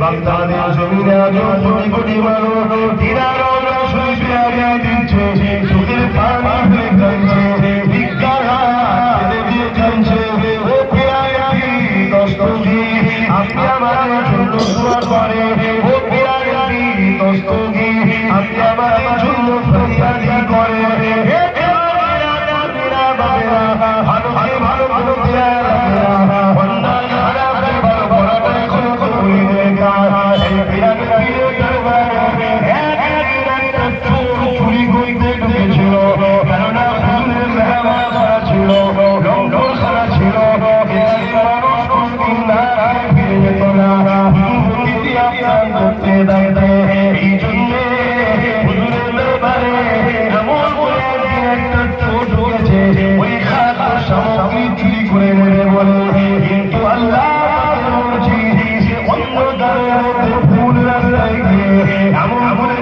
বাগদাদের জমিনে আজও কোটি কোটি মানুষ ছিল লঙ্করখানা ছিল ফিরে যেত না আপনার বলে কিন্তু আল্লাহ এমন করে